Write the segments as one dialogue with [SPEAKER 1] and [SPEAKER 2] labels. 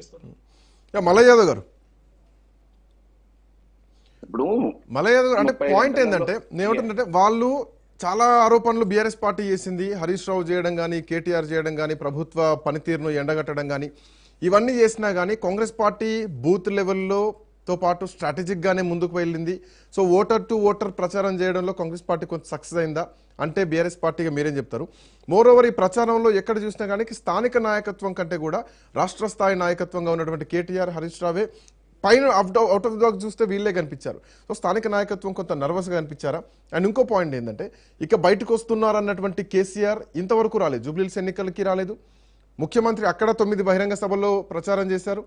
[SPEAKER 1] చేస్తారు.
[SPEAKER 2] యా, మల్లయ్య యాదవ్ గారు.
[SPEAKER 3] ఇప్పుడు
[SPEAKER 2] మల్లయ్య యాదవ్ గారు అంటే పాయింట్ ఏంటంటే నేనేమంటుంటే వాళ్ళు చాలా ఆరోపణలు బీఆర్ఎస్ పార్టీ చేసింది హరీష్ రావు చేయడం కానీ కేటీఆర్ చేయడం కానీ ప్రభుత్వ పనితీరును ఎండగట్టడం కానీ ఇవన్నీ చేసినా కానీ కాంగ్రెస్ పార్టీ బూత్ లెవెల్లో తో పాటు స్ట్రాటజిక్గానే ముందుకు వెళ్ళింది. సో ఓటర్ టు ఓటర్ ప్రచారం చేయడంలో కాంగ్రెస్ పార్టీ కొంచెం సక్సెస్ అయిందా? అంటే బీఆర్ఎస్ పార్టీగా మీరేం చెప్తారు? మోరోవర్ ఈ ప్రచారంలో ఎక్కడ చూసినా కానీ స్థానిక నాయకత్వం కంటే కూడా రాష్ట్ర స్థాయి నాయకత్వంగా ఉన్నటువంటి కేటీఆర్ హరీష్ రావే పైన అవుట్ అవుట్ ఆఫ్ బాక్స్ చూస్తే వీళ్ళే కనిపించారు. సో స్థానిక నాయకత్వం కొంత నర్వస్గా కనిపించారా? అండ్ ఇంకో పాయింట్ ఏంటంటే ఇక బయటకు వస్తున్నారు అన్నటువంటి కేసీఆర్ ఇంతవరకు రాలేదు. జూబ్లీల్స్ ఎన్నికలకి రాలేదు. ముఖ్యమంత్రి అక్కడ తొమ్మిది బహిరంగ సభల్లో ప్రచారం చేశారు.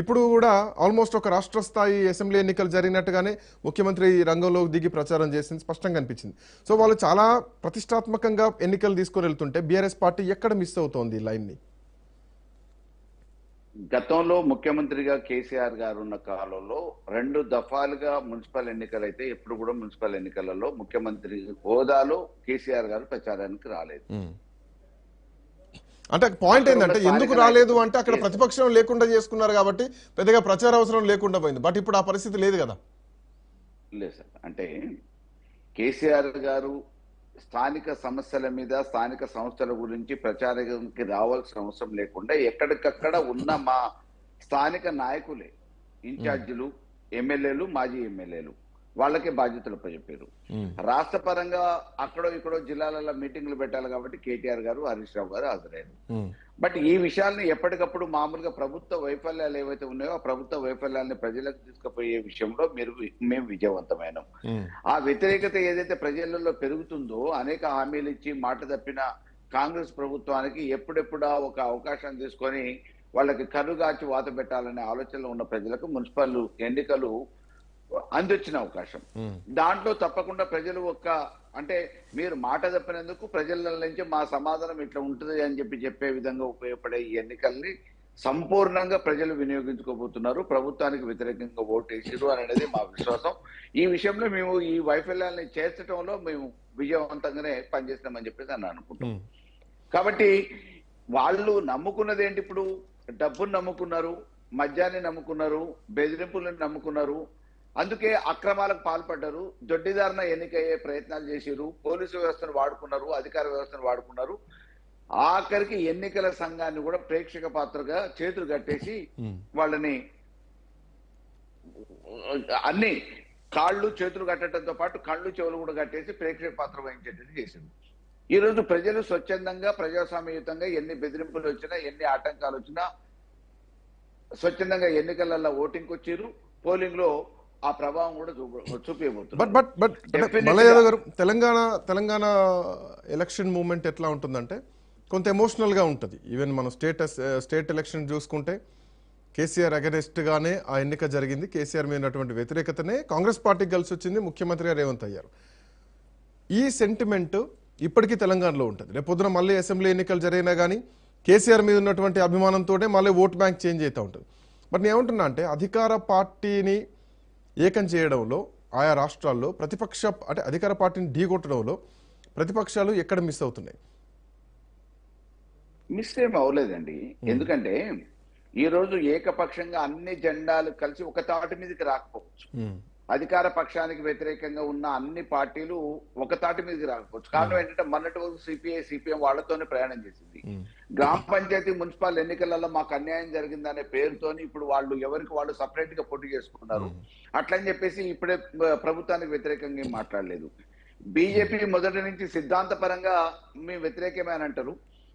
[SPEAKER 2] ఇప్పుడు కూడా ఆల్మోస్ట్ ఒక రాష్ట్ర స్థాయి అసెంబ్లీ ఎన్నికలు జరిగినట్టుగానే ముఖ్యమంత్రి రంగంలో దిగి ప్రచారం చేసింది స్పష్టంగా అనిపించింది. సో వాళ్ళు చాలా ప్రతిష్టాత్మకంగా ఎన్నికలు తీసుకొని వెళ్తుంటే బీఆర్ఎస్ పార్టీ ఎక్కడ మిస్ అవుతోంది లైన్ని?
[SPEAKER 3] గతంలో ముఖ్యమంత్రిగా కేసీఆర్ గారు ఉన్న కాలంలో రెండు దఫాలుగా మున్సిపల్ ఎన్నికలు అయితే ఎప్పుడు కూడా మున్సిపల్ ఎన్నికలలో ముఖ్యమంత్రి హోదాలో కేసీఆర్ గారు ప్రచారానికి రాలేదు.
[SPEAKER 2] అంటే పాయింట్ ఏంటంటే ఎందుకు రాలేదు అంటే అక్కడ. ప్రతిపక్షం లేకుండా చేసుకున్నారు కాబట్టి పెద్దగా ప్రచార అవసరం లేకుండా పోయింది. బట్ ఇప్పుడు ఆ పరిస్థితి లేదు కదా.
[SPEAKER 3] లేదు సార్. అంటే కేసీఆర్ గారు స్థానిక సమస్యల మీద స్థానిక సంస్థల గురించి ప్రచారానికి రావాల్సిన అవసరం లేకుండా ఎక్కడికక్కడ ఉన్న మా స్థానిక నాయకులే ఇన్ఛార్జీలు ఎమ్మెల్యేలు మాజీ ఎమ్మెల్యేలు. వాళ్ళకే బాధ్యతలు చెప్పారు. రాష్ట్ర పరంగా అక్కడో ఇక్కడో జిల్లాలలో మీటింగ్లు పెట్టాలి కాబట్టి కేటీఆర్ గారు హరీష్ రావు గారు హాజరయ్యారు. బట్ ఈ విషయాల్ని ఎప్పటికప్పుడు మామూలుగా ప్రభుత్వ వైఫల్యాలు ఏవైతే ఉన్నాయో ఆ ప్రభుత్వ వైఫల్యాన్ని ప్రజలకు తీసుకుపోయే విషయంలో మీరు మేము విజయవంతమైనాం. ఆ వ్యతిరేకత ఏదైతే ప్రజలలో పెరుగుతుందో అనేక హామీలు ఇచ్చి మాట తప్పిన కాంగ్రెస్ ప్రభుత్వానికి ఎప్పుడెప్పుడా ఒక అవకాశం తీసుకొని వాళ్ళకి కనుగాచి వాత పెట్టాలనే ఆలోచనలో ఉన్న ప్రజలకు మున్సిపల్ ఎన్నికలు అందొచ్చిన అవకాశం. దాంట్లో తప్పకుండా ప్రజలు ఒక్క అంటే మీరు మాట తప్పినందుకు ప్రజల నుంచి మా సమాధానం ఇట్లా ఉంటుంది అని చెప్పి చెప్పే విధంగా ఉపయోగపడే ఈ ఎన్నికల్ని సంపూర్ణంగా ప్రజలు వినియోగించుకోబోతున్నారు. ప్రభుత్వానికి వ్యతిరేకంగా ఓటేసిరు అనేది మా విశ్వాసం. ఈ విషయంలో మేము ఈ వైఫల్యాన్ని చేర్చడంలో మేము విజయవంతంగానే పనిచేస్తామని చెప్పేసి అని అనుకుంటాం కాబట్టి వాళ్ళు నమ్ముకున్నది ఏంటి ఇప్పుడు? డబ్బును నమ్ముకున్నారు మద్యాన్ని నమ్ముకున్నారు బెదిరింపులను నమ్ముకున్నారు అందుకే అక్రమాలకు పాల్పడ్డారు. దొడ్డిదారిన ఎన్నికయ్యే ప్రయత్నాలు చేసిరు పోలీసు వ్యవస్థను వాడుకున్నారు అధికార వ్యవస్థను వాడుకున్నారు. ఆఖరికి ఎన్నికల సంఘాన్ని కూడా ప్రేక్షక పాత్రగా చేతులు కట్టేసి వాళ్ళని అన్ని కాళ్ళు చేతులు కట్టడంతో పాటు కళ్ళు చెవులు కూడా కట్టేసి ప్రేక్షక పాత్ర వహించేటట్టు చేసింది ఈ రోజు ప్రజలు స్వచ్ఛందంగా ప్రజాస్వామ్యయుతంగా ఎన్ని బెదిరింపులు వచ్చినా ఎన్ని ఆటంకాలు వచ్చినా స్వచ్ఛందంగా ఎన్నికలలో ఓటింగ్ వచ్చారు పోలింగ్లో ఆ ప్రభావం కూడా చూప
[SPEAKER 2] బట్ బట్ బట్ మల్లయ్య గారు తెలంగాణ తెలంగాణ ఎలక్షన్ మూమెంట్ ఎట్లా ఉంటుందంటే కొంత ఎమోషనల్గా ఉంటుంది. ఈవెన్ మనం స్టేట్ స్టేట్ ఎలక్షన్ చూసుకుంటే కేసీఆర్ అగెనెస్ట్ గానే ఆ ఎన్నిక జరిగింది. కేసీఆర్ మీద ఉన్నటువంటి వ్యతిరేకతనే కాంగ్రెస్ పార్టీకి కలిసి వచ్చింది. ముఖ్యమంత్రిగా రేవంత్ అయ్యారు. ఈ సెంటిమెంట్ ఇప్పటికీ తెలంగాణలో ఉంటుంది. రేపు పొద్దున మళ్ళీ అసెంబ్లీ ఎన్నికలు జరిగినా కానీ కేసీఆర్ మీద ఉన్నటువంటి అభిమానంతోనే మళ్ళీ ఓట్ బ్యాంక్ చేంజ్ అవుతూ ఉంటుంది. బట్ నేను ఏమంటున్నా అంటే అధికార పార్టీని ఏకం చేయడంలో ఆయా రాష్ట్రాల్లో ప్రతిపక్ష అంటే అధికార పార్టీని ఢీకొట్టడంలో ప్రతిపక్షాలు ఎక్కడ మిస్ అవుతున్నాయి?
[SPEAKER 3] మిస్ ఏం అవ్వలేదండి. ఎందుకంటే ఈ రోజు ఏకపక్షంగా అన్ని జెండాలు కలిసి ఒక తాటి మీదకి రాకపోవచ్చు. అధికార పక్షానికి వ్యతిరేకంగా ఉన్న అన్ని పార్టీలు ఒక తాటి మీదకి రాకపోవచ్చు. కారణం ఏంటంటే మొన్నటి వరకు సిపిఐ సిపిఎం వాళ్ళతోనే ప్రయాణం చేసింది. గ్రామ పంచాయతీ మున్సిపల్ ఎన్నికలలో మాకు అన్యాయం జరిగిందనే పేరుతోని ఇప్పుడు వాళ్ళు ఎవరికి వాళ్ళు సపరేట్గా పోటీ చేసుకున్నారు. అట్లని చెప్పేసి ఇప్పుడే ప్రభుత్వానికి వ్యతిరేకంగా ఏం మాట్లాడలేదు. బీజేపీ మొదటి నుంచి సిద్ధాంతపరంగా మేము వ్యతిరేకమే అని అంటారు.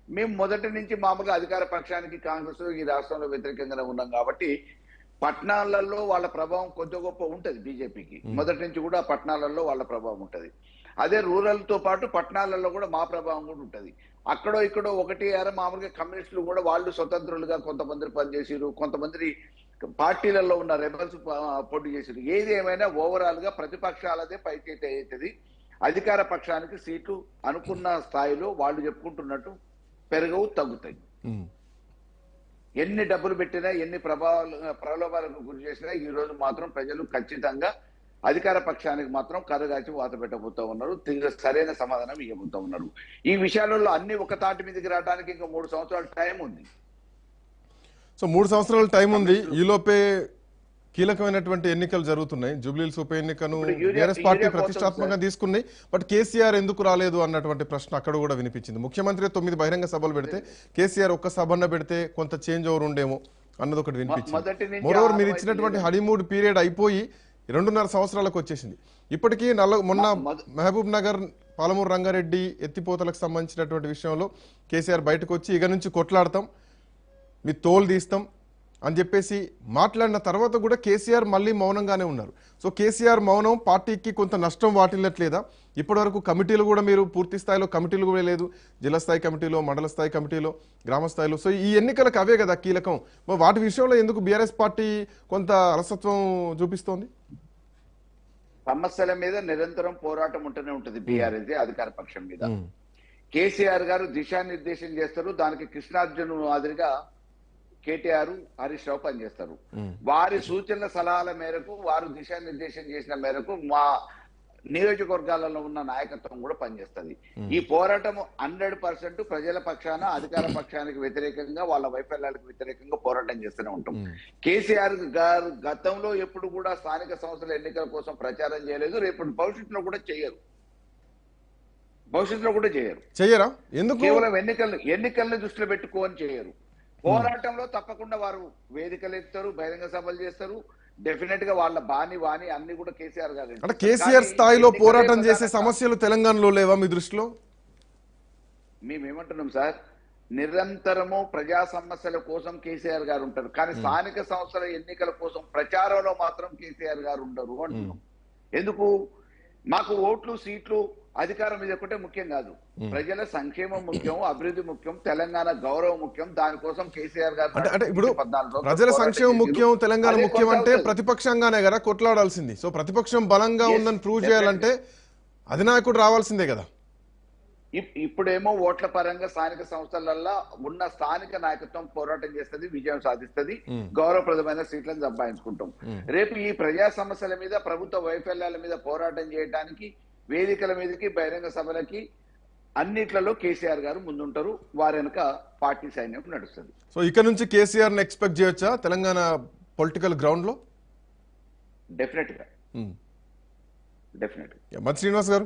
[SPEAKER 3] మేము మొదటి నుంచి మామూలుగా అధికార పక్షానికి కాంగ్రెస్ ఈ రాష్ట్రంలో వ్యతిరేకంగానే ఉన్నాం కాబట్టి పట్టణాలలో వాళ్ళ ప్రభావం కొద్ది గొప్ప ఉంటది బీజేపీకి. మొదటి నుంచి కూడా పట్టణాలలో వాళ్ళ ప్రభావం ఉంటది. అదే రూరల్తో పాటు పట్టణాలలో కూడా మా ప్రభావం కూడా ఉంటది. అక్కడో ఇక్కడో ఒకటి అర మామూలుగా కమ్యూనిస్టులు కూడా వాళ్ళు స్వతంత్రులుగా కొంతమంది పనిచేసిరు కొంతమంది పార్టీలలో ఉన్న రెబల్స్ పోటీ చేసిరు ఏది ఏమైనా ఓవరాల్గా ప్రతిపక్షాలదే పైచేట అవుతుంది అధికార పక్షానికి సీట్లు అనుకున్న స్థాయిలో వాళ్ళు చెప్పుకుంటున్నట్టు పెరగవు తగ్గుతాయి. ఎన్ని డబ్బులు పెట్టినా ఎన్ని ప్రభావాలు ప్రలోభాలకు గురి చేసినా ఈ రోజు మాత్రం ప్రజలు ఖచ్చితంగా అధికార పక్షానికి మాత్రం కరగాచి వాత పెట్టబోతా ఉన్నారు. సరైన సమాధానం ఇవ్వబోతా ఉన్నారు. ఈ విషయాలలో అన్ని ఒక తాటి మీదకి రావడానికి ఇంకా మూడు సంవత్సరాల టైం ఉంది.
[SPEAKER 2] సో మూడు సంవత్సరాల టైం ఉంది. ఈలోపే కీలకమైనటువంటి ఎన్నికలు జరుగుతున్నాయి. జూబ్లీల్స్ ఉప ఎన్నికను బీఆర్ఎస్ పార్టీ ప్రతిష్టాత్మకంగా తీసుకున్నాయి. బట్ కేసీఆర్ ఎందుకు రాలేదు అన్నటువంటి ప్రశ్న అక్కడ కూడా వినిపించింది. ముఖ్యమంత్రి తొమ్మిది బహిరంగ సభలు పెడితే కేసీఆర్ ఒక్క సభన్న పెడితే కొంత చేంజ్ ఓవర్ ఉండేమో అన్నది ఒకటి వినిపించింది. మోరోవర్ మీరు ఇచ్చినటువంటి హనీమూడ్ పీరియడ్ అయిపోయి రెండున్నర సంవత్సరాలకు వచ్చేసింది. ఇప్పటికీ నల్ల మొన్న మహబూబ్ నగర్ పాలమూరు రంగారెడ్డి ఎత్తిపోతలకు సంబంధించినటువంటి విషయంలో కేసీఆర్ బయటకు వచ్చి ఇక నుంచి కొట్లాడతాం. మీ తోలు తీస్తాం. అని చెప్పేసి మాట్లాడిన తర్వాత కూడా కేసీఆర్ మళ్ళీ మౌనంగానే ఉన్నారు. సో కేసీఆర్ మౌనం పార్టీకి కొంత నష్టం వాటిల్లట్లేదా? ఇప్పటివరకు కమిటీలు కూడా మీరు పూర్తి స్థాయిలో కమిటీలు కూడా లేదు. జిల్లా స్థాయి కమిటీలో మండల స్థాయి కమిటీలో గ్రామ స్థాయిలో. సో ఈ ఎన్నికలకు అవే కదా కీలకం. వాటి విషయంలో ఎందుకు బీఆర్ఎస్ పార్టీ కొంత అలసత్వం చూపిస్తోంది?
[SPEAKER 3] సమస్యల మీద నిరంతరం పోరాటం ఉంటూనే ఉంటుంది బీఆర్ఎస్ అధికార పక్షం మీద. కేసీఆర్ గారు దిశానిర్దేశం చేస్తారు. దానికి కృష్ణార్జును మాదిరిగా కేటీఆర్ హరీష్ రావు పనిచేస్తారు. వారి సూచనల సలహాల మేరకు వారు దిశానిర్దేశం చేసిన మేరకు మా నియోజకవర్గాలలో ఉన్న నాయకత్వం కూడా పనిచేస్తుంది. ఈ పోరాటం హండ్రెడ్ పర్సెంట్ ప్రజల పక్షాన అధికార పక్షానికి వ్యతిరేకంగా వాళ్ళ వైఫల్యాలకు వ్యతిరేకంగా పోరాటం చేస్తూనే ఉంటాం. కేసీఆర్ గారు గతంలో ఎప్పుడు కూడా స్థానిక సంస్థల ఎన్నికల కోసం ప్రచారం చేయలేదు రేపు భవిష్యత్తులో కూడా చేయరు. భవిష్యత్తులో కూడా చేయరు.
[SPEAKER 2] చెయ్యరా? ఎందుకు?
[SPEAKER 3] కేవలం ఎన్నికలను ఎన్నికలను దృష్టిలో పెట్టుకోని చేయరు. పోరాటంలో తప్పకుండా వారు వేదికలు ఎత్తారు బహిరంగ సభలు చేస్తారు. డెఫినెట్గా వాళ్ళ బాని వాని అన్ని కూడా కేసీఆర్ గారు
[SPEAKER 2] అంటే కేసీఆర్ స్థాయిలో పోరాటం చేసే సమస్యలు తెలంగాణలో లేవా మీ దృష్టిలో?
[SPEAKER 3] మేమేమంటున్నాం సార్? నిరంతరము ప్రజా సమస్యల కోసం కేసీఆర్ గారు ఉంటారు. కానీ స్థానిక సంస్థల ఎన్నికల కోసం ప్రచారంలో మాత్రం కేసీఆర్ గారు ఉండరు. అంటున్నాం. ఎందుకు? మాకు ఓట్లు సీట్లు అధికారం ఇది ఒకటే ముఖ్యం కాదు ప్రజల సంక్షేమం ముఖ్యం అభివృద్ధి ముఖ్యం తెలంగాణ గౌరవం ముఖ్యం దానికోసం కేసీఆర్ గారు
[SPEAKER 2] అంటే ఇప్పుడు ప్రజల సంక్షేమం. ముఖ్యం తెలంగాణ ముఖ్యం అంటే. ప్రతిపక్షంగానే కదా కొట్లాడాల్సింది సో ప్రతిపక్షం బలంగా ఉందని ప్రూవ్. చేయాలంటే అధినాయకుడు రావాల్సిందే కదా
[SPEAKER 3] ఇప్పుడేమో ఓట్ల పరంగా స్థానిక సంస్థలల్లో ఉన్న స్థానిక నాయకత్వం పోరాటం చేస్తుంది విజయం సాధిస్తుంది గౌరవప్రదమైన సీట్లను సంపాదించుకుంటాం. రేపు ఈ ప్రజా సమస్యల మీద ప్రభుత్వ వైఫల్యాల మీద పోరాటం చేయడానికి వేదికల మీదకి బహిరంగ సభలకి అన్నిట్లలో కేసీఆర్ గారు ముందుంటారు వారి వెనుక పార్టీ సైన్యం నడుస్తుంది.
[SPEAKER 2] సో ఇక్కడ నుంచి కేసీఆర్ ఎక్స్పెక్ట్ చేయొచ్చా తెలంగాణ పొలిటికల్ గ్రౌండ్లో డెఫినెట్గా.
[SPEAKER 3] డెఫినెట్
[SPEAKER 2] మరి శ్రీనివాస్ గారు.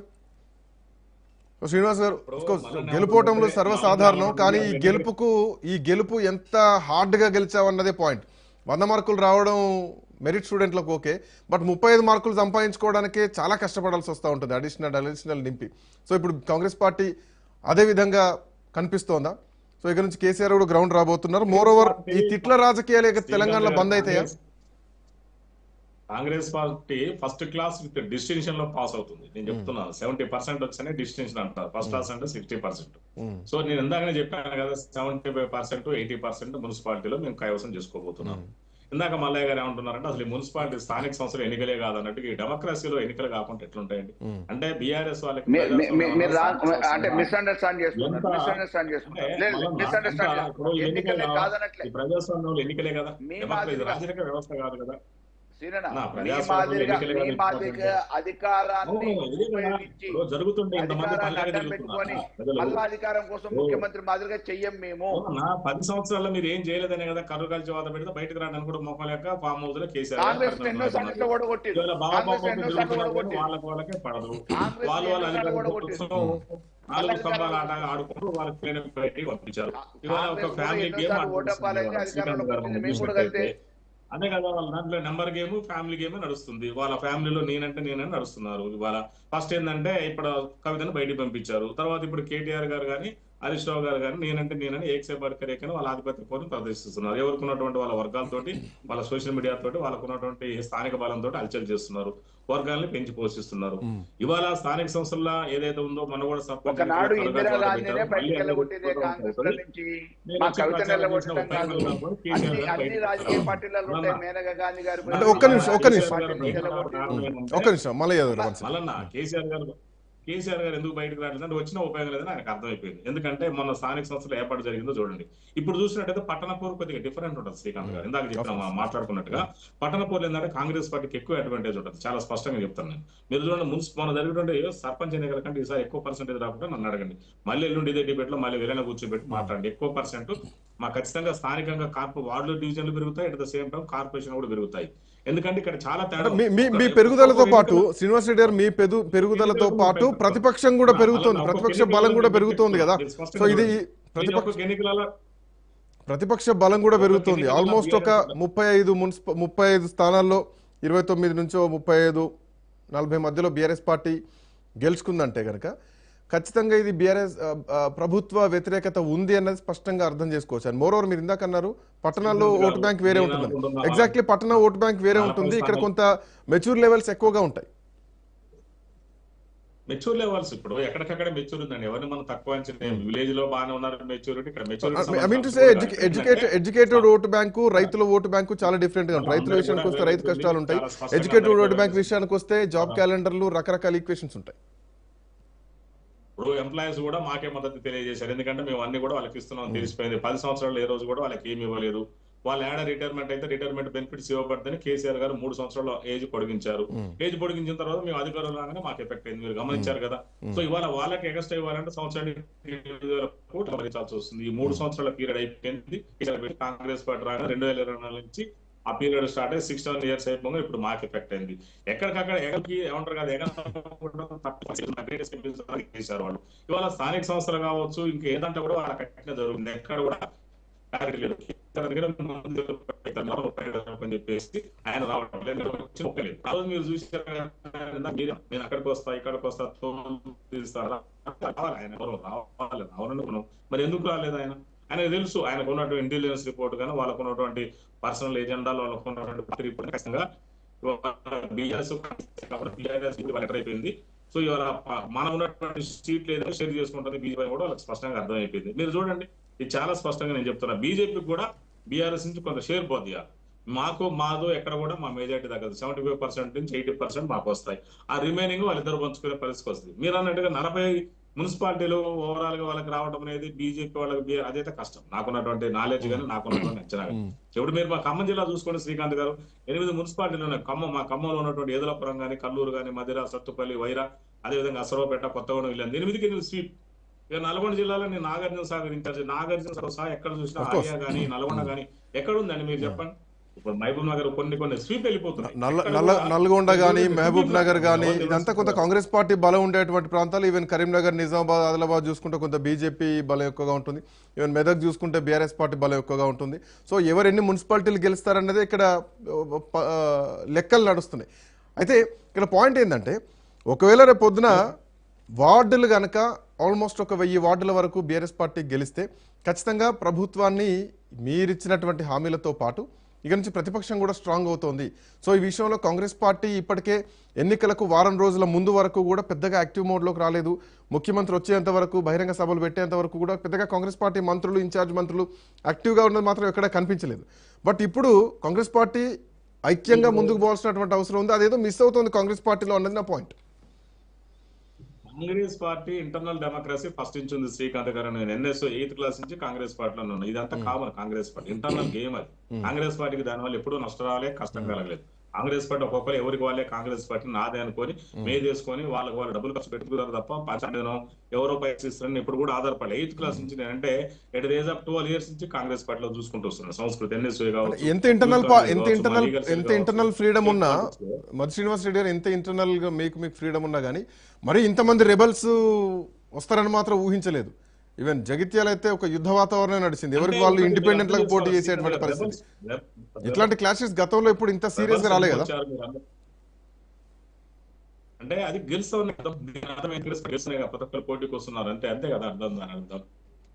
[SPEAKER 2] శ్రీనివాస్ గారు గెలుపోవటంలో సర్వసాధారణం కానీ ఈ గెలుపుకు ఈ గెలుపు ఎంత హార్డ్గా గెలిచావన్నదే పాయింట్ వంద మార్కులు రావడం మెరిట్ స్టూడెంట్లకు ఓకే బట్ ముప్పై ఐదు మార్కులు సంపాదించుకోవడానికి చాలా కష్టపడాల్సి వస్తూ ఉంటుంది అడిషనల్ అడిషనల్ నింపి. సో ఇప్పుడు కాంగ్రెస్ పార్టీ అదే విధంగా కనిపిస్తోందా? సో ఇక నుంచి కేసీఆర్ కూడా గ్రౌండ్ రాబోతున్నారు. మోర్ ఓవర్ ఈ తిట్ల రాజకీయాలు తెలంగాణలో బంద్ అవుతాయా
[SPEAKER 1] Congress party first class with డిస్టింక్షన్లో pass అవుతుంది. నేను చెప్తున్నాను సెవెంటీ పర్సెంట్ వచ్చనే డిస్టింక్షన్ అంటారు. ఫస్ట్ క్లాస్ అంటే సిక్స్టీ పర్సెంట్. సో నేను ఇందాకనే చెప్పాను కదా seventy five percent eighty percent మున్సిపాలిటీలో మేము కైవసం చేసుకోబోతున్నాం. ఇందాక మల్లయ్య గారు ఏమంటున్నారంటే అసలు ఈ మున్సిపాలిటీ స్థానిక సంస్థలు ఎన్నికలే కాదన్నట్టు ఈ డెమోక్రసీలో ఎన్నికలు కాకుండా ఎట్లుంటాయండి? అంటే బీఆర్ఎస్ వాళ్ళకి
[SPEAKER 3] అంటే మిస్అండర్స్టాండ్ మిస్అండర్స్టాండ్
[SPEAKER 1] ప్రజాస్వామ్యంలో ఎన్నికలే కదా? డెమోక్రసీ రాజరిక వ్యవస్థ కాదు కదా. పల్లెలు
[SPEAKER 3] అధికారం కోసం. ముఖ్యమంత్రి మాదిరిగా చెయ్యం మేము.
[SPEAKER 1] పది సంవత్సరాల్లో మీరు ఏం చేయలేదనే కదా కర్రు కలిసి వాత పెడితే బయటకు రావడానికి కూడా మొక్కలు యొక్క ఫామ్ హౌస్లో కేసీఆర్ వాళ్ళకి వాళ్ళకే పడదు. వాళ్ళు వాళ్ళ అధికారం నాలుగు స్తంభాల ఆట ఆడుకుంటూ వాళ్ళకి ట్రైనింగ్ పెట్టి పంపించారు. ఇవాళ ఒక ఫ్యామిలీ గేమ్
[SPEAKER 3] సార్లు
[SPEAKER 1] అదే కదా వాళ్ళ దాంట్లో నెంబర్ గేమ్ ఫ్యామిలీ గేమ్ నడుస్తుంది. వాళ్ళ ఫ్యామిలీలో నేనంటే నేనని నడుస్తున్నారు. ఇవాళ ఫస్ట్ ఏంటంటే ఇప్పుడు కవితను బయటికి పంపించారు. తర్వాత ఇప్పుడు కేటీఆర్ గారు కానీ హరీష్ రావు గారు కానీ నేనంటే నేనని ఏక్సే బర్కర్ ఏకని వాళ్ళ ఆధిపత్య పోరును ప్రదర్శిస్తున్నారు. ఎవరికి ఉన్నటువంటి వాళ్ళ వర్గాలతోటి వాళ్ళ సోషల్ మీడియా తోటి వాళ్ళకు ఉన్నటువంటి స్థానిక బలంతో అలచల్ చేస్తున్నారు. వర్గాల్ని పెంచి పోషిస్తున్నారు. ఇవాళ స్థానిక సంస్థల్లో ఏదైతే ఉందో మన కూడా మళ్ళీ
[SPEAKER 2] ఒక్క నిమిషం, ఒక్క నిమిషం. ఒక్క నిమిషం మళ్ళీ.
[SPEAKER 1] మళ్ళన్న కేసీఆర్ గారు కేసీఆర్ గారు ఎందుకు బయటకు రావట్లేదు అంటే వచ్చిన ఉపయోగం లేదని ఆయనకు అర్థమైపోయింది. ఎందుకంటే మొన్న స్థానిక సంస్థలు ఏర్పాటు జరిగిందో చూడండి. ఇప్పుడు చూసినట్టయితే పట్టణపూర్ కొద్దిగా డిఫరెంట్ ఉంటుంది శ్రీకాంత్ గారు. ఇందాక చెప్పిన మాట్లాడుకున్నట్టుగా పట్టణపూర్లు ఏంటంటే కాంగ్రెస్ పార్టీకి ఎక్కువ అడ్వాంటేజ్ ఉంటుంది. చాలా స్పష్టంగా చెప్తాను నేను. మీరు చూడండి మున్సి మన జరిగినటువంటి సర్పంచ్ ఎన్నికల కంటే ఈసారి ఎక్కువ పర్సెంటేజ్ రాకుండా నన్ను అడగండి. మళ్ళీ ఎల్లుండి ఇదే డిబేట్లో మళ్ళీ వేరే కూర్చోబెట్టి మాట్లాడండి. ఎక్కువ పర్సెంట్ మా ఖచ్చితంగా స్థానికంగా కార్పొ వార్డులు డివిజన్లు పెరుగుతాయి. At the same time corporation కూడా పెరుగుతాయి. ఎందుకంటే ఇక్కడ చాలా తేడా
[SPEAKER 2] మీ పెరుగుదలతో పాటు శ్రీనివాస్ రెడ్డి గారు మీ పెరుగుదలతో పాటు ప్రతిపక్షం కూడా పెరుగుతోంది. ప్రతిపక్ష బలం కూడా పెరుగుతోంది కదా. సో ఇది ప్రతిపక్ష
[SPEAKER 1] ఎన్నికల
[SPEAKER 2] ప్రతిపక్ష బలం కూడా పెరుగుతుంది. ఆల్మోస్ట్ ఒక ముప్పై ఐదు మున్సిప ముప్పై ఐదు స్థానాల్లో ఇరవై తొమ్మిది నుంచో ముప్పై ఐదు నలభై మధ్యలో బీఆర్ఎస్ పార్టీ గెలుచుకుందంటే కనుక ఖచ్చితంగా ఇది బీఆర్ఎస్ ప్రభుత్వ వ్యతిరేకత ఉంది అన్నది స్పష్టంగా అర్థం చేసుకోవచ్చు. అండ్ మోరోవర్ మీరు ఇందాక అన్నారు పట్టణాల్లో ఓటు బ్యాంక్ వేరే ఉంటుంది. ఎగ్జాక్ట్లీ పట్టణ ఓటు బ్యాంక్ వేరే ఉంటుంది. ఇక్కడ. కొంత మెచ్యూర్ లెవెల్స్ ఎక్కువగా ఉంటాయి.
[SPEAKER 1] మెచ్యూర్ లెవెల్స్ ఇప్పుడు ఎక్కడికక్కడ మెచ్యూర్ ఉందండి. ఎవరిని మనం తక్కువ అంచనా విలేజ్లో బాగానే ఉన్నారు మెచ్యూరిటీ ఇక్కడ
[SPEAKER 2] I mean to say educated educated vote bank రైతుల ఓటు బ్యాంకు చాలా డిఫరెంట్గా ఉంటుంది రైతుల విషయానికి వస్తే రైతు. కష్టాలు ఉంటాయి. ఎడ్యుకేటెడ్ ఓటు బ్యాంక్ విషయానికి వస్తే జాబ్ క్యాలెండర్లు రకరకాల ఈక్వేషన్స్ ఉంటాయి.
[SPEAKER 1] ఇప్పుడు ఎంప్లాయీస్ కూడా మాకే మద్దతు తెలియజేశారు. ఎందుకంటే మేము అన్ని కూడా వాళ్ళకి ఇస్తున్నాం తెలిసిపోయింది. పది సంవత్సరాలు ఏ రోజు కూడా వాళ్ళకి ఏమి ఇవ్వలేదు. వాళ్ళు ఏడ రిటైర్మెంట్ అయితే రిటైర్మెంట్ బెనిఫిట్స్ ఇవ్వబడుతుంది కేసీఆర్ గారు మూడు సంవత్సరాల ఏజ్ పొడిగించారు. ఏజ్ పొడిగించిన తర్వాత మేము అధికారులు రాగానే మాకు ఎఫెక్ట్ అయింది. మీరు గమనించారు కదా. సో ఇవాళ వాళ్ళకి ఎక్స్ట్రా ఇవ్వాలంటే సంవత్సరానికి కోట్లు భరించాల్సి వస్తుంది. ఈ మూడు సంవత్సరాల పీరియడ్ అయిపోయింది. కాంగ్రెస్ పార్టీ రాగానే రెండు వేల ఇరవై నాలుగు నుంచి ఆ పీరియడ్ స్టార్ట్ అయ్యి సిక్స్ సెవెన్ ఇయర్స్ అయిపోయింది ఇప్పుడు మాకు ఎఫెక్ట్ అయింది. ఎక్కడికక్కడ ఎగల్కి ఏమంటారు కదా వాళ్ళు. ఇవాళ స్థానిక సంస్థలు కావచ్చు ఇంకా ఏదంటే కూడా వాళ్ళ కట్టిన జరుగుతుంది. ఎక్కడ కూడా అని చెప్పేసి ఆయన రావడం లేదు. మీరు చూసారు నేను అక్కడికి వస్తా ఇక్కడికి వస్తా తీస్తారా? రావాలి ఆయన ఎవరు రావాలి రావాలనుకున్నాం మరి ఎందుకు రాలేదు ఆయన? ఆయనకు తెలుసు ఆయనకు ఉన్నటువంటి ఇంటెలిజెన్స్ రిపోర్ట్ కానీ వాళ్ళకు ఉన్నటువంటి పర్సనల్ ఎజెండాలు వాళ్ళకు ఉన్నటువంటి పార్టీ రిపోర్ట్ ఖచ్చితంగా బీఆర్ఎస్ బీఆర్ఎస్ లెటర్ అయిపోయింది. సో ఇవాళ మనం ఉన్నటువంటి సీట్లు ఏదైనా షేర్ చేసుకుంటుంది బీజేపీ కూడా వాళ్ళకి స్పష్టంగా అర్థమైపోయింది. మీరు చూడండి ఇది చాలా స్పష్టంగా నేను చెప్తున్నా. బీజేపీ కూడా బీఆర్ఎస్ నుంచి కొంత షేర్ పోద్ది మాకు మాదో ఎక్కడ కూడా మా మెజార్టీ తగ్గదు. సెవెంటీ ఫైవ్ పర్సెంట్ నుంచి ఎయిటీ పర్సెంట్ మాకు వస్తాయి. ఆ రిమైనింగ్ వాళ్ళిద్దరు పంచుకునే పరిస్థితి వస్తుంది. మీరు అన్నట్టుగా నలభై మున్సిపాలిటీలు ఓవరాల్గా వాళ్ళకి రావడం అనేది బీజేపీ వాళ్ళకి అదైతే కష్టం. నాకున్నటువంటి నాలెడ్జ్ కానీ నాకున్నటువంటి అంచనా ఇప్పుడు మీరు మా ఖమ్మం జిల్లా చూసుకోండి శ్రీకాంత్ గారు. ఎనిమిది మున్సిపాలిటీలు ఉన్నాయి. ఖమ్మం మా ఖమ్మంలో ఉన్నటువంటి ఏదులపురం కానీ కల్లూరు కానీ మధిర సత్తుపల్లి వైరా అదేవిధంగా అసరవపేట కొత్తగూడెం వీళ్ళందరూ ఎనిమిదికి ఎనిమిది స్వీప్ ఇక నల్గొండ జిల్లాలో నేను నాగార్జున సాగర్ ఇన్ఛార్జ్ నాగార్జున సాగర్ సహా ఎక్కడ చూసినా. ఆర్యా కానీ నల్గొండ కానీ ఎక్కడ ఉందండి మీరు చెప్పండి? ఇప్పుడు మహబూబ్ నగర్ కొన్ని కొన్ని స్వీప్ వెళ్ళిపోతున్నాయి.
[SPEAKER 2] నల్గొండ కానీ మహబూబ్ నగర్ కానీ ఇదంతా కొంత కాంగ్రెస్ పార్టీ బలం ఉండేటువంటి ప్రాంతాలు. ఈవెన్ కరీంనగర్ నిజామాబాద్ ఆదిలాబాద్ చూసుకుంటే కొంత బీజేపీ బలం ఎక్కువగా ఉంటుంది. ఈవెన్ మెదక్ చూసుకుంటే బీఆర్ఎస్ పార్టీ బలం ఎక్కువగా ఉంటుంది. సో ఎవరు ఎన్ని మున్సిపాలిటీలు గెలుస్తారన్నది ఇక్కడ లెక్కలు నడుస్తున్నాయి. అయితే ఇక్కడ పాయింట్ ఏంటంటే ఒకవేళ రేపు పొద్దున వార్డులు కనుక ఆల్మోస్ట్ ఒక వెయ్యి వార్డుల వరకు బీఆర్ఎస్ పార్టీ గెలిస్తే ఖచ్చితంగా ప్రభుత్వాన్ని మీరిచ్చినటువంటి హామీలతో పాటు ఇక నుంచి ప్రతిపక్షం కూడా స్ట్రాంగ్ అవుతోంది. సో ఈ విషయంలో కాంగ్రెస్ పార్టీ ఇప్పటికే ఎన్నికలకు వారం రోజుల ముందు వరకు కూడా పెద్దగా యాక్టివ్ మోడ్లోకి రాలేదు. ముఖ్యమంత్రి వచ్చేంత వరకు బహిరంగ సభలు పెట్టేంత వరకు కూడా పెద్దగా కాంగ్రెస్ పార్టీ మంత్రులు ఇన్ఛార్జ్ మంత్రులు యాక్టివ్గా ఉన్నది మాత్రం ఎక్కడ కనిపించలేదు. బట్ ఇప్పుడు కాంగ్రెస్ పార్టీ ఐక్యంగా ముందుకు పోవాల్సినటువంటి అవసరం ఉంది. అదేదో మిస్ అవుతుంది కాంగ్రెస్ పార్టీలో అన్నది నా point
[SPEAKER 1] Congress party internal democracy first నుంచి ఉంది శ్రీకాంత్ గారు నేను ఎన్ఎస్ ఎయిత్ క్లాస్ నుంచి కాంగ్రెస్ పార్టీలో ఉన్నాను ఇదంతా common Congress party internal game అది. కాంగ్రెస్ పార్టీకి దానివల్ల ఎప్పుడూ నష్టం రాలే కష్టం కలగలేదు. కాంగ్రెస్ పార్టీ ఒక్కొక్కరు ఎవరికి వాళ్ళే కాంగ్రెస్ పార్టీ నాదే అనుకొని మే చేసుకొని వాళ్ళకి వాళ్ళు డబ్బులు ఖర్చు పెట్టుకున్నారు తప్ప పంచాయతీనో ఎవరో పైసలు ఇస్తారని ఇప్పుడు కూడా ఆధారపడలే. ఎయిత్ క్లాస్ నుంచి నేనంటే at age of twelve years నుంచి కాంగ్రెస్ పార్టీలో చూసుకుంటూ వస్తున్నాను సంస్కృతి ఎన్ఎస్ఏ కావచ్చు
[SPEAKER 2] ఎంత ఇంటర్నల్ ఎంత ఇంటర్నల్ ఎంత ఇంటర్నల్ ఫ్రీడమ్ ఉన్నా. మధు శ్రీనివాస్ రెడ్డి గారు ఎంత ఇంటర్నల్గా మీకు మీకు ఫ్రీడమ్ ఉన్నా కానీ మరి ఇంతమంది రెబల్స్ వస్తారని మాత్రం ఊహించలేదు. ఈవెన్ జగిత్యాల అయితే ఒక యుద్ధ వాతావరణం నడిచింది. ఎవరికి వాళ్ళు
[SPEAKER 1] ఇండిపెండెంట్లకు
[SPEAKER 2] పోటీ చేసేటువంటి. పరిస్థితి? ఇట్లాంటి క్లాషెస్ గతంలో ఇప్పుడు ఇంత సీరియస్గా రాలే కదా.
[SPEAKER 1] అంటే అది గెలుస్తున్నాయి కదా. ప్రతి ఒక్కరు పోటీకి వస్తున్నారు అంటే అంతే కదా అర్థం దాని అర్థం.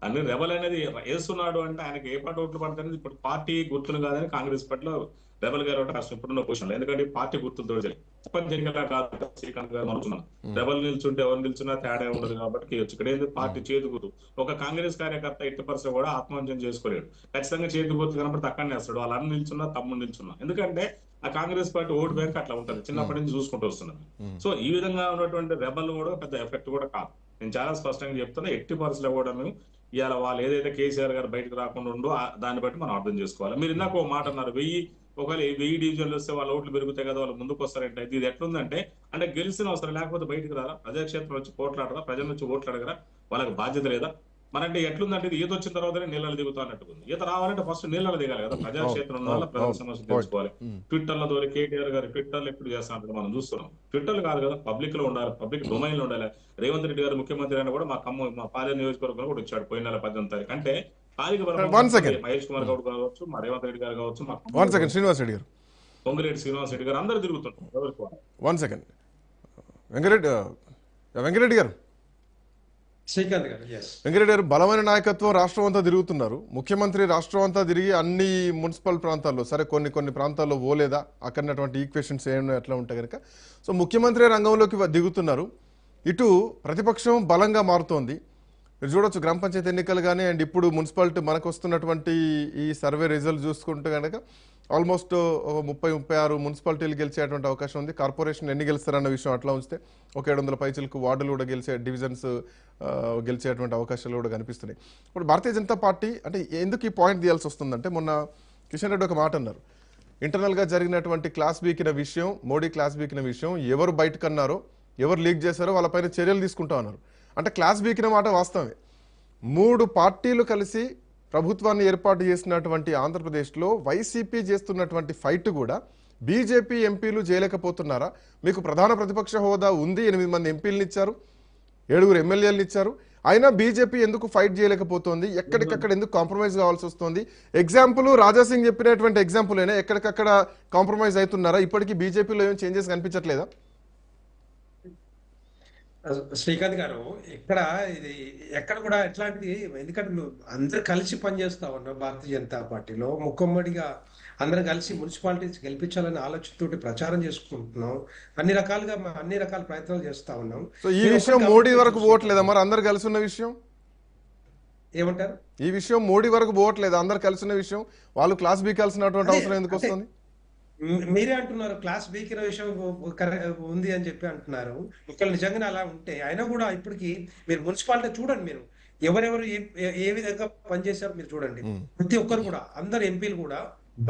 [SPEAKER 1] అన్ని రెబల్ అనేది వేస్తున్నాడు అంటే ఆయనకి ఏ పార్టీ ఓట్లు పడతాయి ఇప్పుడు పార్టీ గుర్తులు కాదని కాంగ్రెస్ పార్టీలో రెబల్ గారు అంటే కష్టం ఇప్పుడున్న పొజిషన్ ఎందుకంటే పార్టీ గుర్తులతో చెప్పని జరిగేలా కాదు శ్రీకాంత్ గారు అనుకున్నాను. రెబల్ నిల్చుంటే ఎవరు నిల్చున్నా తేడా ఉండదు కాబట్టి ఇక్కడ ఏంది? పార్టీ చేతి గుర్తు. ఒక కాంగ్రెస్ కార్యకర్త ఎట్టి పరిస్థితి కూడా ఆత్మహత్యం చేసుకోలేడు. ఖచ్చితంగా చేతి గుర్తు కనబడితే అక్కడనే వేస్తాడు. వాళ్ళ అన్న నిల్చున్నా తమ్ముడు నిల్చున్నా. ఎందుకంటే ఆ కాంగ్రెస్ పార్టీ ఓటు బ్యాంక్ అట్లా ఉంటది. చిన్నప్పటి నుంచి చూసుకుంటూ వస్తున్నాను సో ఈ విధంగా ఉన్నటువంటి రెబల్ కూడా పెద్ద ఎఫెక్ట్ కూడా కాదు. నేను చాలా స్పష్టంగా చెప్తున్నా ఎట్టి పరిస్థితుల్లో కూడా మేము ఇవాళ వాళ్ళు ఏదైతే కేసీఆర్ గారు బయటకు రాకుండా ఆ- దాన్ని బట్టి మనం అర్థం చేసుకోవాలి. మీరు ఇందాక ఒక మాట అన్నారు వెయ్యి ఒకవేళ వెయ్యి డివిజన్లు వస్తే వాళ్ళ ఓట్లు పెరుగుతాయి కదా వాళ్ళు ముందుకు వస్తారంటే ఇది ఎట్లుందంటే అంటే గెలిచిన అవసరం లేకపోతే బయటకు రారా? ప్రజాక్షేత్రం వచ్చి పోట్లాడరా? ప్రజల నుంచి ఓట్లు అడగరా? వాళ్ళకి బాధ్యత లేదా? మనంటే ఎట్లుందంటే ఇది ఈత వచ్చిన తర్వాతనే నీళ్ళలో దిగుతా అన్నట్టుంది ఈత రావాలంటే ఫస్ట్ నీళ్ళలో దిగాలి కదా. ప్రజాక్షేత్రం ఉన్న వాళ్ళ ప్రజల
[SPEAKER 2] అవును,
[SPEAKER 1] సమస్య
[SPEAKER 2] అవును.
[SPEAKER 1] తెలుసుకోవాలి.
[SPEAKER 2] ఉమ్.
[SPEAKER 1] ట్విట్టర్లో ద్వారా కేటీఆర్ గారు ట్విట్టర్లో ఎప్పుడు చేస్తా ఉంటారు మనం చూస్తున్నాం. ట్విట్టర్ కాదు కదా పబ్లిక్లో ఉండాలి. పబ్లిక్ డొమైన్లో ఉండాలి. రేవంత్ రెడ్డి గారు ముఖ్యమంత్రి అయినా కూడా మా ఖమ్మం మా పాలెం నియోజకవర్గంలో కూడా వచ్చాడు పోయిన నెల పద్దెనిమిది తారీఖు. అంటే కాలిక బలపం
[SPEAKER 2] One second.
[SPEAKER 1] మహేష్ కుమార్ గౌడ్ కావచ్చు మా రేవంత్ రెడ్డి గారు కావచ్చు మా
[SPEAKER 2] వన్ సెకండ్ శ్రీనివాస్ రెడ్డి గారు.
[SPEAKER 1] పొంగిరెడ్డి శ్రీనివాస్ రెడ్డి గారు అందరూ తిరుగుతుంటారు.
[SPEAKER 2] వన్ సెకండ్ వెంకరెడ్డి ఆ, వెంకరెడ్డి గారు.
[SPEAKER 4] శ్రీకాంత్ గారు ఎస్
[SPEAKER 2] వెంకరెడ్డి గారు బలమైన నాయకత్వం రాష్ట్రం అంతా తిరుగుతున్నారు. ముఖ్యమంత్రి రాష్ట్రం అంతా తిరిగి అన్ని మున్సిపల్ ప్రాంతాల్లో సరే కొన్ని కొన్ని ప్రాంతాల్లో పోలేదా? అక్కడటువంటి ఈక్వేషన్స్ ఏమైనా ఎట్లా ఉంటాయి కనుక సో ముఖ్యమంత్రి రంగంలోకి దిగుతున్నారు. ఇటు ప్రతిపక్షం బలంగా మారుతోంది. మీరు చూడొచ్చు గ్రామ పంచాయతీ ఎన్నికలు కానీ అండ్ ఇప్పుడు మున్సిపాలిటీ మనకు వస్తున్నటువంటి ఈ సర్వే రిజల్ట్ చూసుకుంటే కనుక ఆల్మోస్ట్ ఒక ముప్పై ముప్పై ఆరు మున్సిపాలిటీలు గెలిచేటువంటి అవకాశం ఉంది. కార్పొరేషన్ ఎన్ని గెలుస్తారన్న విషయం అట్లా ఉంచితే ఒక ఏడు వందల పైచలకు వార్డులు కూడా గెలిచే డివిజన్స్ గెలిచేటువంటి అవకాశాలు కూడా కనిపిస్తున్నాయి. ఇప్పుడు భారతీయ జనతా పార్టీ అంటే ఎందుకు ఈ పాయింట్ తీయాల్సి వస్తుందంటే మొన్న కిషన్ రెడ్డి ఒక మాట అన్నారు. ఇంటర్నల్గా జరిగినటువంటి క్లాస్ బీకిన విషయం మోడీ క్లాస్ బీకిన విషయం ఎవరు బయటకు అన్నారో ఎవరు లీక్ చేశారో వాళ్ళపైన చర్యలు తీసుకుంటా ఉన్నారు అంటే క్లాస్ బీకిన మాట వాస్తవమే. మూడు పార్టీలు కలిసి ప్రభుత్వాన్ని ఏర్పాటు చేసినటువంటి ఆంధ్రప్రదేశ్లో వైసీపీ చేస్తున్నటువంటి ఫైట్ కూడా బీజేపీ ఎంపీలు చేయలేకపోతున్నారా? మీకు ప్రధాన ప్రతిపక్ష హోదా ఉంది ఎనిమిది మంది ఎంపీలను ఇచ్చారు ఏడుగురు ఎమ్మెల్యేలను ఇచ్చారు. అయినా బీజేపీ ఎందుకు ఫైట్ చేయలేకపోతుంది? ఎక్కడికక్కడ ఎందుకు కాంప్రమైజ్ కావాల్సి వస్తుంది? ఎగ్జాంపుల్ రాజాసింగ్ చెప్పినటువంటి ఎగ్జాంపుల్ అయినా ఎక్కడికక్కడ కాంప్రమైజ్ అవుతున్నారా? ఇప్పటికీ బీజేపీలో ఏం చేంజెస్ కనిపించట్లేదా?
[SPEAKER 4] శ్రీకాంత్ గారు ఇక్కడ ఇది ఎక్కడ కూడా ఎట్లాంటిది ఎందుకంటే నువ్వు అందరు కలిసి పనిచేస్తా ఉన్నాం భారతీయ జనతా పార్టీలో. ముఖమ్మడిగా అందరం కలిసి మున్సిపాలిటీస్ గెలిపించాలనే ఆలోచనతోటి ప్రచారం చేసుకుంటున్నాం. అన్ని రకాలుగా అన్ని రకాల ప్రయత్నాలు చేస్తా ఉన్నాం.
[SPEAKER 2] సో ఈ విషయం మోడీ వరకు పోవట్లేదా మరి? అందరు కలిసి ఉన్న విషయం?
[SPEAKER 4] ఏమంటారు?
[SPEAKER 2] ఈ విషయం మోడీ వరకు పోవట్లేదు? అందరు కలిసి ఉన్న విషయం? వాళ్ళు క్లాస్ బీకాల్సినటువంటి అవసరం ఎందుకు వస్తుంది?
[SPEAKER 4] మీరే అంటున్నారు క్లాస్ బీకిన విషయం ఉంది అని చెప్పి అంటున్నారు. ఒకవేళ నిజంగానే అలా ఉంటే అయినా కూడా ఇప్పటికి మీరు మున్సిపాలిటీ చూడండి మీరు. ఎవరెవరు ఏ విధంగా పనిచేశారో మీరు చూడండి. ప్రతి ఒక్కరు కూడా అందరు ఎంపీలు కూడా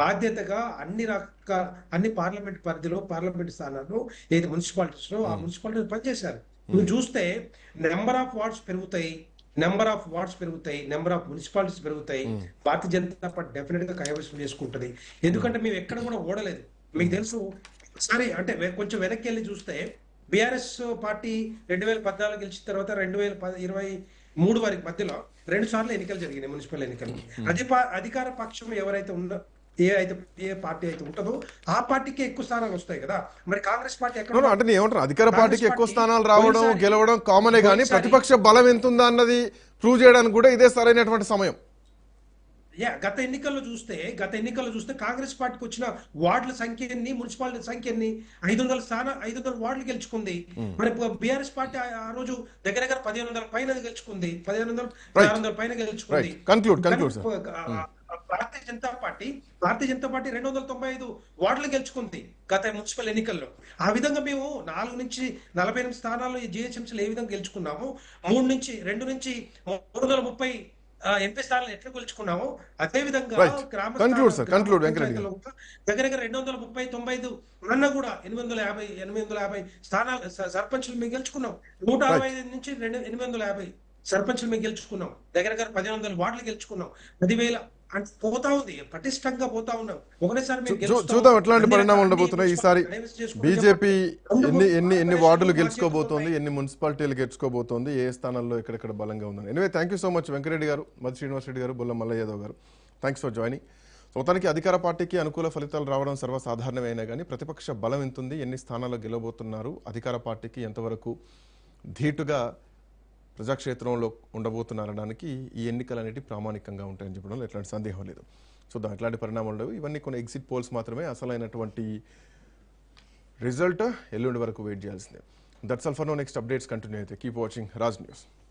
[SPEAKER 4] బాధ్యతగా అన్ని రక అన్ని పార్లమెంట్ పరిధిలో పార్లమెంట్ స్థానాల్లో ఏది మున్సిపాలిటీస్లో ఆ మున్సిపాలిటీ పనిచేశారు. నువ్వు చూస్తే నెంబర్ ఆఫ్ వార్డ్స్ పెరుగుతాయి. నెంబర్ ఆఫ్ వార్డ్స్ పెరుగుతాయి నెంబర్ ఆఫ్ మున్సిపాలిటీస్ పెరుగుతాయి. భారతీయ జనతా పార్టీ డెఫినెట్గా కైవసం చేసుకుంటది. ఎందుకంటే మేము ఎక్కడ కూడా ఓడలేదు. మీకు తెలుసు సరే అంటే కొంచెం వెనక్కి వెళ్ళి చూస్తే బీఆర్ఎస్ పార్టీ రెండు వేల పద్నాలుగు గెలిచిన తర్వాత రెండు వేల ఇరవై మూడు వారికి మధ్యలో రెండు సార్లు ఎన్నికలు జరిగినాయి మున్సిపల్ ఎన్నికలు. అధి అధికార పక్షం ఎవరైతే ఉందో ఏ అయితే ఏ పార్టీ అయితే ఉంటుందో ఆ పార్టీకి ఎక్కువ స్థానాలు వస్తాయి కదా. మరి కాంగ్రెస్ పార్టీ ఎక్కడ
[SPEAKER 2] అంటే నేను ఏమంటారు అధికార పార్టీకి ఎక్కువ స్థానాలు రావడం గెలవడం కామనే కానీ ప్రతిపక్ష బలం ఎంత ఉందా అన్నది ప్రూవ్ చేయడానికి కూడా ఇదే సరైనటువంటి సమయం.
[SPEAKER 4] యా గత ఎన్నికల్లో చూస్తే గత ఎన్నికల్లో చూస్తే కాంగ్రెస్ పార్టీకి వచ్చిన వార్డుల సంఖ్య ఎన్ని మున్సిపాలిటీ సంఖ్య ఎన్ని? ఐదు వందల స్థాన ఐదు వందల వార్డులు గెలుచుకుంది. మరి బీఆర్ఎస్ పార్టీ ఆ- ఆ రోజు దగ్గర దగ్గర పదిహేను వందల పైన గెలుచుకుంది. పదిహేను వందల ఆరు వందల పైన గెలుచుకుంది. భారతీయ జనతా పార్టీ భారతీయ జనతా పార్టీ రెండు వందల తొంభై ఐదు వార్డులు గెలుచుకుంది గత మున్సిపల్ ఎన్నికల్లో. ఆ విధంగా మేము నాలుగు నుంచి నలభై ఎనిమిది స్థానాల్లో ఈ జిహెచ్ఎంసీలు ఏ విధంగా గెలుచుకున్నాము? మూడు నుంచి రెండు నుంచి మూడు వందల ముప్పై ఎంపీ స్థానాలు ఎట్లా గెలుచుకున్నాము? అదే విధంగా. గ్రామ దగ్గర దగ్గర రెండు వందల ముప్పై తొంభై ఐదు అన్న కూడా ఎనిమిది వందల యాభై ఎనిమిది వందల యాభై స్థానాలు సర్పంచులు మేము గెలుచుకున్నాం. నూట అరవై ఐదు నుంచి రెండు ఎనిమిది వందల యాభై సర్పంచులు మేము గెలుచుకున్నాం. దగ్గర దగ్గర పదిహేను వందల వార్డులు గెలుచుకున్నాం. పదివేల అంటే పోతా ఉంది పటిష్టంగా పోతా ఉన్నాం. ఒకటేసారి.
[SPEAKER 2] చూద్దాం ఎట్లాంటి
[SPEAKER 4] రకాల
[SPEAKER 2] ఉండబోతున్నాయి. ఈసారి బీజేపీ ఎన్ని ఎన్ని ఎన్ని వార్డులు గెలుచుకోబోతోంది ఎన్ని మున్సిపాలిటీలు గెలుచుకోబోతోంది ఏ స్థానాల్లో ఎక్కడెక్కడ బలంగా ఉందని. Anyway thank you so much Venkat Reddy garu Madhu Srinivas Reddy గారు బొల్ల మల్ల యాదవ్ గారు. థ్యాంక్స్ ఫర్ జాయినింగ్ మొత్తానికి అధికార పార్టీకి అనుకూల ఫలితాలు రావడం సర్వసాధారణమైనా కానీ ప్రతిపక్ష బలం ఎంత ఉంది ఎన్ని స్థానాల్లో గెలవబోతున్నారు అధికార పార్టీకి ఎంతవరకు ధీటుగా ప్రజాక్షేత్రంలో ఉండబోతున్నారనడానికి ఈ ఎన్నికలు అనేవి ప్రామాణికంగా ఉంటాయని చెప్పడంలో ఎట్లాంటి సందేహం లేదు. చూద్దాం ఎట్లాంటి పరిణామాలు ఉండవు. ఇవన్నీ కొన్ని ఎగ్జిట్ పోల్స్ మాత్రమే అసలైనటువంటి రిజల్ట్ ఎల్లుండి వరకు వెయిట్ చేయాల్సిందే. That's all for now. Next updates continue అయితే. Keep watching Raj news.